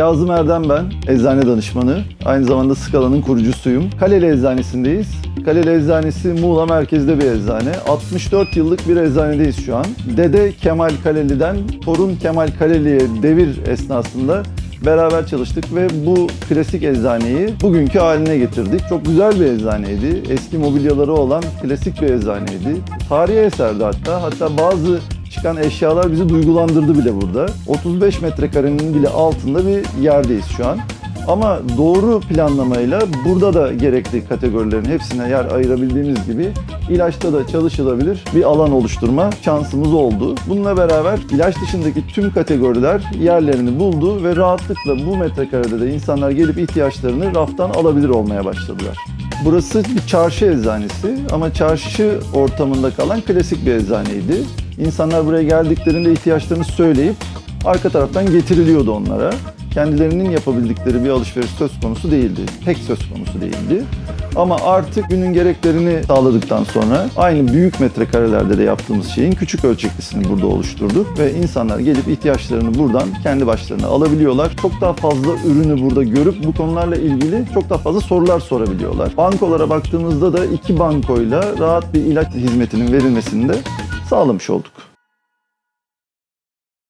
Kazım Erdem ben, eczane danışmanı. Aynı zamanda Skala'nın kurucusuyum. Kaleli Eczanesindeyiz. Kaleli Eczanesi Muğla merkezde bir eczane. 64 yıllık bir eczanedeyiz şu an. Dede Kemal Kaleli'den torun Kemal Kaleli'ye devir esnasında beraber çalıştık ve bu klasik eczaneyi bugünkü haline getirdik. Çok güzel bir eczaneydi. Eski mobilyaları olan klasik bir eczaneydi. Tarihi eserdi hatta. Hatta bazı çıkan eşyalar bizi duygulandırdı bile burada. 35 metrekarenin bile altında bir yerdeyiz şu an. Ama doğru planlamayla burada da gerekli kategorilerin hepsine yer ayırabildiğimiz gibi ilaçta da çalışılabilir bir alan oluşturma şansımız oldu. Bununla beraber ilaç dışındaki tüm kategoriler yerlerini buldu ve rahatlıkla bu metrekarede de insanlar gelip ihtiyaçlarını raftan alabilir olmaya başladılar. Burası bir çarşı eczanesi ama çarşı ortamında kalan klasik bir eczaneydi. İnsanlar buraya geldiklerinde ihtiyaçlarını söyleyip arka taraftan getiriliyordu onlara. Kendilerinin yapabildikleri bir alışveriş söz konusu değildi. Pek söz konusu değildi. Ama artık günün gereklerini sağladıktan sonra aynı büyük metrekarelerde de yaptığımız şeyin küçük ölçeklisini burada oluşturduk ve insanlar gelip ihtiyaçlarını buradan kendi başlarına alabiliyorlar. Çok daha fazla ürünü burada görüp bu konularla ilgili çok daha fazla sorular sorabiliyorlar. Bankolara baktığımızda da iki bankoyla rahat bir ilaç hizmetinin verilmesini de sağlamış olduk.